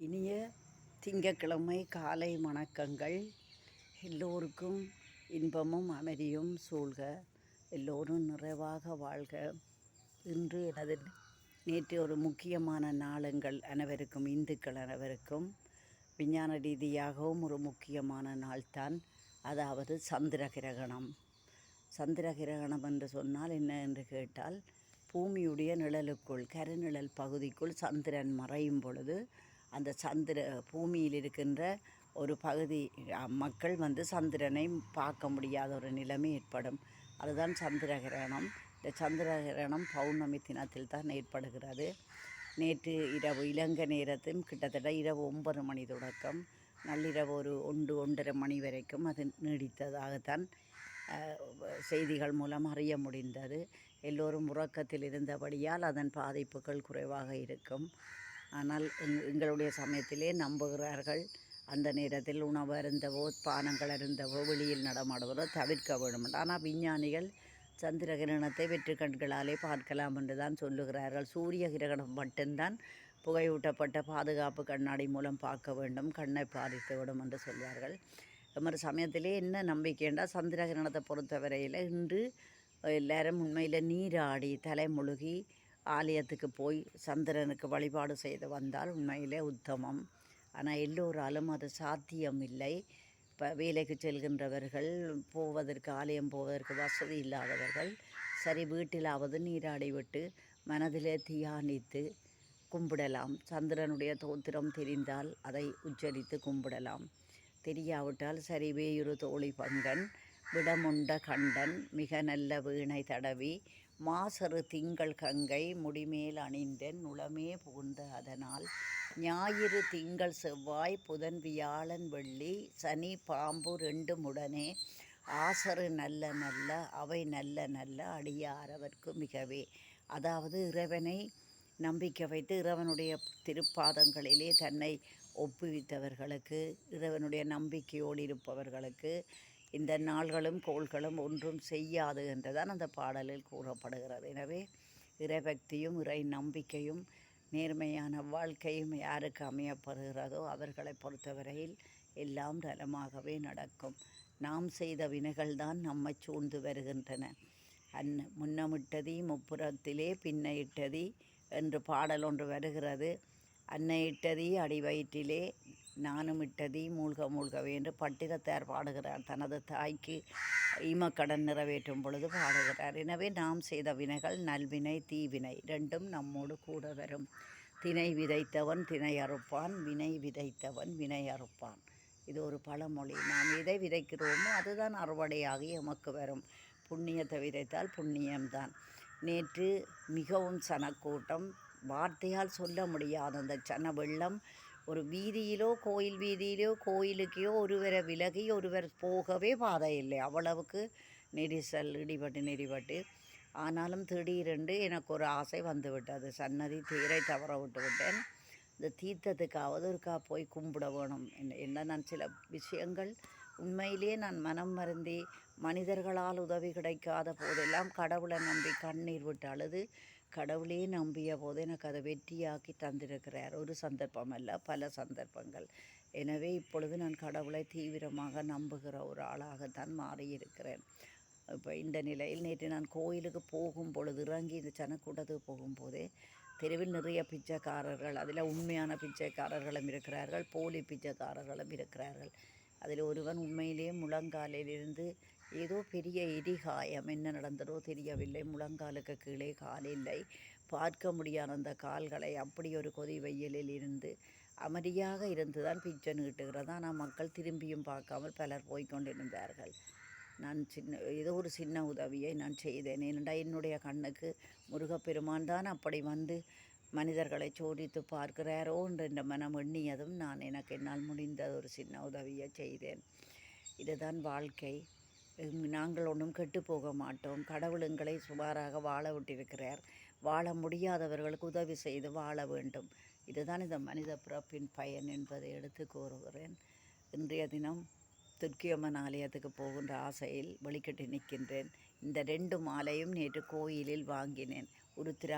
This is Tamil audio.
இனிய திங்கட்கிழமை காலை வணக்கங்கள். எல்லோருக்கும் இன்பமும் அமைதியும் சூழ்க. எல்லோரும் நிறைவாக வாழ்க. இன்று எனது நேற்று ஒரு முக்கியமான நாளுங்கள் அனைவருக்கும் இந்துக்கள் அனைவருக்கும். விஞ்ஞான ரீதியாகவும் ஒரு முக்கியமான நாள்தான். அதாவது சந்திர கிரகணம். சந்திர கிரகணம் என்று சொன்னால் என்ன என்று கேட்டால் பூமியுடைய நிழலுக்குள் கருநிழல் பகுதிக்குள் சந்திரன் மறையும் பொழுது அந்த சந்திர பூமியில் இருக்கின்ற ஒரு பகுதி மக்கள் வந்து சந்திரனை பார்க்க முடியாத ஒரு நிலைமை ஏற்படும். அதுதான் சந்திர கிரகணம் இந்த சந்திர கிரகணம் பௌர்ணமி தினத்தில் தான் ஏற்படுகிறது. நேற்று இரவு இலங்கை நேரத்தையும் கிட்டத்தட்ட இரவு ஒன்பது மணி தொடக்கம். நள்ளிரவு ஒரு ஒன்று ஒன்றரை மணி வரைக்கும் அது நீடித்ததாகத்தான் செய்திகள் மூலம் அறிய முடிந்தது. எல்லோரும் உறக்கத்தில் இருந்தபடியால் அதன் பாதிப்புகள் குறைவாக இருக்கும். ஆனால் எங்- எங்களுடைய சமயத்திலே நம்புகிறார்கள். அந்த நேரத்தில் உணவு அருந்தவோ பானங்கள் அருந்தவோ வெளியில் நடமாடுவதோ தவிர்க்க வேண்டும் என்று. ஆனால் விஞ்ஞானிகள் சந்திர கிரகணத்தை வெற்று கண்களாலே பார்க்கலாம் என்று தான் சொல்லுகிறார்கள். சூரிய கிரகணம் மட்டும்தான் புகையூட்டப்பட்ட பாதுகாப்பு கண்ணாடி மூலம் பார்க்க வேண்டும் கண்ணை பாதித்து விடும் என்று சொல்வார்கள். எமது சமயத்திலே என்ன நம்பிக்கைண்டா சந்திர கிரகணத்தை பொறுத்தவரையில் இன்று எல்லாரும் உண்மையில் நீராடி தலை முழுகி ஆலயத்துக்கு போய் சந்திரனுக்கு வழிபாடு செய்து வந்தால் உண்மையிலே உத்தமம். ஆனால் எல்லோராலும் அது சாத்தியம் இல்லை இப்போ வேலைக்கு செல்கின்றவர்கள் போவதற்கு ஆலயம் போவதற்கு வசதி இல்லாதவர்கள் சரி வீட்டிலாவது நீராடி விட்டு மனதிலே தியானித்து கும்பிடலாம். சந்திரனுடைய தோத்திரம் தெரிந்தால் அதை உச்சரித்து கும்பிடலாம். தெரியாவிட்டால் சரி வேயுறு தோழி பங்கன் விடமுண்ட கண்டன் மிக நல்ல வீணை தடவி மாசறு திங்கள் கங்கை முடிமேல் அணிந்தென் உளமே புகுந்த அதனால் ஞாயிறு திங்கள் செவ்வாய் புதன் வியாழன் வெள்ளி சனி பாம்பு ரெண்டும் உடனே ஆசரு நல்ல நல்ல அவை நல்ல நல்ல அடியாரவர்க்கு மிகவே. அதாவது இறைவனை நம்பிக்கை வைத்து இறைவனுடைய திருப்பாதங்களிலே தன்னை ஒப்புவித்தவர்களுக்கு இறைவனுடைய நம்பிக்கையோடு இருப்பவர்களுக்கு இந்த நாள்களும் கோள்களும் ஒன்றும் செய்யாது என்றுதான் அந்த பாடலில் கூறப்படுகிறது. எனவே இறைபக்தியும் இறை நம்பிக்கையும் நேர்மையான வாழ்க்கையும் யாருக்கு அமையப்படுகிறதோ அவர்களை பொறுத்தவரையில் எல்லாம் நலமாகவே நடக்கும். நாம் செய்த வினைகள்தான் நம்மை சூழ்ந்து வருகின்றன. அன் முன்னமிட்டதி முப்புறத்திலே பின்ன இட்டதி என்று பாடல் ஒன்று வருகிறது. அன்னை அடிவயிற்றிலே அடி வயிற்றிலே நானும் இட்டதி மூழ்க மூழ்கவே என்று பட்டினத்தார் பாடுகிறார். தனது தாய்க்கு ஈமக்கடன் நிறைவேற்றும் பொழுது பாடுகிறார். எனவே நாம் செய்த வினைகள் நல்வினை தீவினை ரெண்டும் நம்மோடு கூட வரும். தினை விதைத்தவன் தினை அறுப்பான் வினை விதைத்தவன் வினை அறுப்பான். இது ஒரு பழமொழி. நாம் எதை விதைக்கிறோமோ அதுதான் அறுவடையாகி எமக்கு வரும். புண்ணியத்தை விதைத்தால் புண்ணியம்தான். நேற்று மிகவும் சனக்கூட்டம். வார்த்தையால் சொல்ல முடியாத அந்த சன வெள்ளம் ஒரு வீதியிலோ கோயில் வீதியிலோ கோயிலுக்கோ ஒருவரை விலகி ஒருவர் போகவே பாதை இல்லை அவ்வளவுக்கு நெரிசல் இடிபட்டு நெறிபட்டு. ஆனாலும் திடீரென்று எனக்கு ஒரு ஆசை வந்துவிட்டது. சன்னதி தீரை தவற விட்டு விட்டேன் இந்த தீர்த்தத்துக்காவது ஒருக்கா போய் கும்பிட வேணும். என்ன- என்ன நான் சில விஷயங்கள் உண்மையிலேயே நான் மனம் மருந்தி மனிதர்களால் உதவி கிடைக்காத போதெல்லாம் கடவுளை நம்பி கண்ணீர் விட்டு அழுது கடவுளே நம்பிய போது எனக்கு அதை வெற்றியாக்கி தந்திருக்கிறார். ஒரு சந்தர்ப்பம் அல்ல பல சந்தர்ப்பங்கள். எனவே இப்பொழுது நான் கடவுளை தீவிரமாக நம்புகிற ஒரு ஆளாகத்தான் மாறியிருக்கிறேன். இப்போ இந்த நிலையில் நேற்று நான் கோயிலுக்கு போகும் பொழுது இறங்கி இந்த சனக்கூட்டத்துக்கு போகும்போதே தெருவில் நிறைய பிச்சைக்காரர்கள் அதில் உண்மையான பிச்சைக்காரர்களும் இருக்கிறார்கள் போலி பிச்சைக்காரர்களும் இருக்கிறார்கள். அதில் ஒருவன் உண்மையிலேயே முழங்காலிலிருந்து ஏதோ பெரிய எரிகாயம் என்ன நடந்ததோ தெரியவில்லை. முழங்காலுக்கு கீழே கால் இல்லை. பார்க்க முடியாத அந்த கால்களை அப்படி ஒரு கொதி வெயிலில் இருந்து அமைதியாக இருந்து தான் பிச்சன் கிட்டுகிறது. ஆனால் மக்கள் திரும்பியும் பார்க்காமல் பலர் போய்க்கொண்டிருந்தார்கள் நான் சின்ன ஏதோ ஒரு சின்ன உதவியை நான் செய்தேன். ஏனென்றால் என்னுடைய கண்ணுக்கு முருகப்பெருமான் தான் அப்படி வந்து மனிதர்களை சோதித்து பார்க்கிறாரோ என்று என்ற மனம் எண்ணியதும் நான் எனக்கு என்னால் முடிந்த ஒரு சின்ன உதவியை செய்தேன். இதுதான் வாழ்க்கை. நாங்கள் ஒன்றும் கெட்டு போக மாட்டோம். கடவுள் எங்களை சுமாராக வாழ விட்டிருக்கிறார். வாழ முடியாதவர்களுக்கு உதவி செய்து வாழ வேண்டும். இதுதான் இந்த மனித பிறப்பின் பயன் என்பதை எடுத்து கூறுகிறேன். இன்றைய தினம் துர்க்கியம்மன் ஆலயத்துக்கு போகின்ற ஆசையில் வெளிக்கட்டி நிற்கின்றேன். இந்த ரெண்டு மாலையும் நேற்று கோயிலில் வாங்கினேன். உருத்திரா